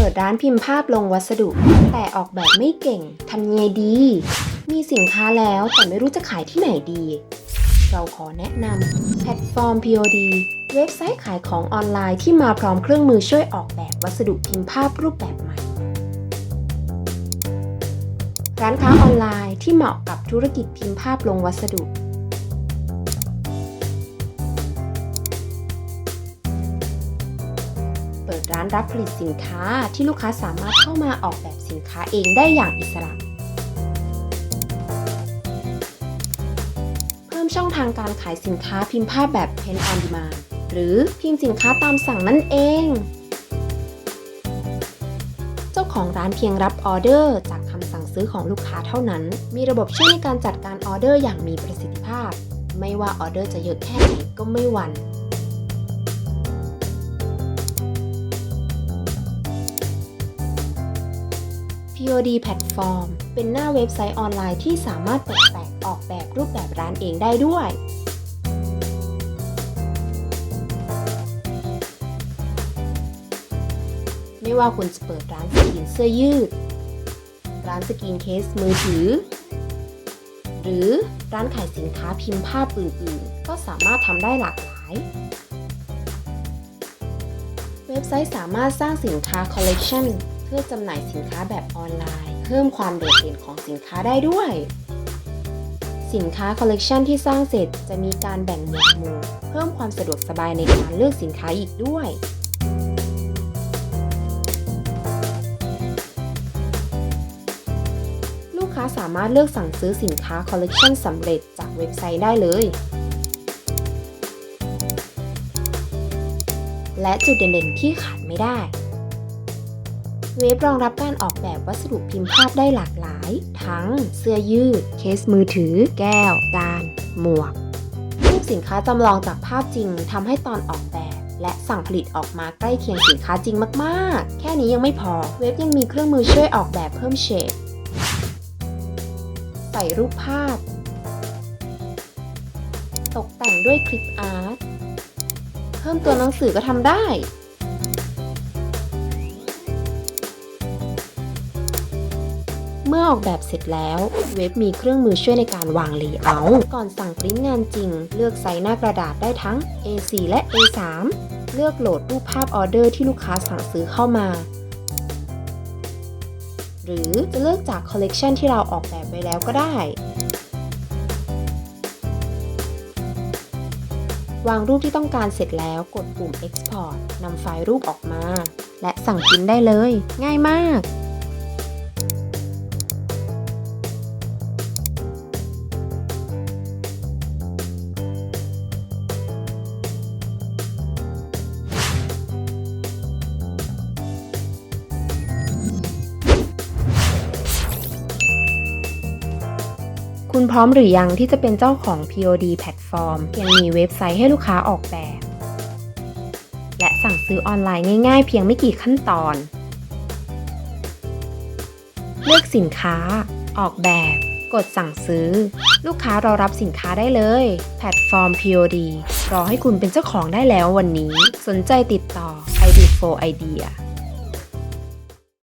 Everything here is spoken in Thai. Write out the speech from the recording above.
ปิดร้านพิมพ์ภาพลงวัสดุ แต่ออกแบบไม่เก่งทำยังไงดี มีสินค้าแล้วแต่ไม่รู้จะขายที่ไหนดี เราขอแนะนำแพลตฟอร์ม POD เว็บไซต์ขายของออนไลน์ที่มาพร้อมเครื่องมือช่วยออกแบบวัสดุพิมพ์ภาพรูปแบบใหม่ ร้านค้าออนไลน์ที่เหมาะกับธุรกิจพิมพ์ภาพลงวัสดุ ปิดร้านรับผลิตสินค้าที่ลูกค้าสามารถเข้ามาออกแบบสินค้าเองได้อย่างอิสระ เพิ่มช่องทางการขายสินค้าพิมพ์ภาพแบบ Print on Demand หรือพิมพ์สินค้าตามสั่งนั่นเอง เจ้าของร้านเพียงรับออเดอร์จากคำสั่งซื้อของลูกค้าเท่านั้น มีระบบช่วยในการจัดการออเดอร์อย่างมีประสิทธิภาพ ไม่ว่าออเดอร์จะเยอะแค่ไหนก็ไม่หวั่น POD Platform เป็นหน้าเว็บไซต์ออนไลน์ที่สามารถตกแต่งออกแบบรูปแบบร้านเองได้ด้วยไม่ว่าคุณจะเปิดร้านสกรีนเสื้อยืด ร้านสกรีนเคสมือถือ หรือร้านขายสินค้าพิมพ์ภาพอื่นๆ ก็สามารถทำได้หลากหลาย เว็บไซต์สามารถสร้างสินค้าคอลเลกชัน พื่อจำหน่ายสินค้าแบบออนไลน์ เพิ่มความโดดเด่นของสินค้าได้ด้วย สินค้าคอลเลกชันที่สร้างเสร็จจะมีการแบ่งหมวดหมู่เพิ่มความสะดวกสบายในการเลือกสินค้าอีกด้วยลูกค้าสามารถเลือกสั่งซื้อสินค้าคอลเลกชันสำเร็จจากเว็บไซต์ได้เลย และจุดเด่นๆที่ขาดไม่ได้ เว็บรองรับการออกแบบวัสดุพิมพ์ภาพได้หลากหลาย ทั้งเสื้อยืด เคสมือถือ แก้ว จาน หมวกรูปสินค้าจำลองจากภาพจริงทำให้ตอนออกแบบและสั่งผลิตออกมาใกล้เคียงสินค้าจริงมาก ๆ แค่นี้ยังไม่พอ เว็บยังมีเครื่องมือช่วยออกแบบเพิ่มเชดใส่รูปภาพ ตกแต่งด้วยคลิปอาร์ต เพิ่มตัวหนังสือก็ทำได้ เมื่อออกแบบเสร็จแล้ว เว็บมีเครื่องมือช่วยในการวางเลเยอร์ก่อนสั่งปริ้นงานจริง เลือกไซส์หน้ากระดาษได้ทั้ง A4 และ A3 เลือกโหลดรูปภาพออเดอร์ที่ลูกค้าสั่งซื้อเข้ามา หรือจะเลือกจากคอลเลกชันที่เราออกแบบไว้แล้วก็ได้ วางรูปที่ต้องการเสร็จแล้วกดปุ่ม Export นำไฟล์รูปออกมา และสั่งพิมพ์ได้เลย ง่ายมาก คุณพร้อมหรือยังที่จะเป็นเจ้าของ POD แพลตฟอร์มยังมีเว็บไซต์ให้ลูกค้าออกแบบ และสั่งซื้อออนไลน์ง่ายๆ เพียงไม่กี่ขั้นตอน เลือกสินค้า ออกแบบ กดสั่งซื้อ ลูกค้ารอรับสินค้าได้เลย แพลตฟอร์ม POD รอให้คุณเป็นเจ้าของได้แล้ววันนี้ สนใจติดต่อ ID4 Idea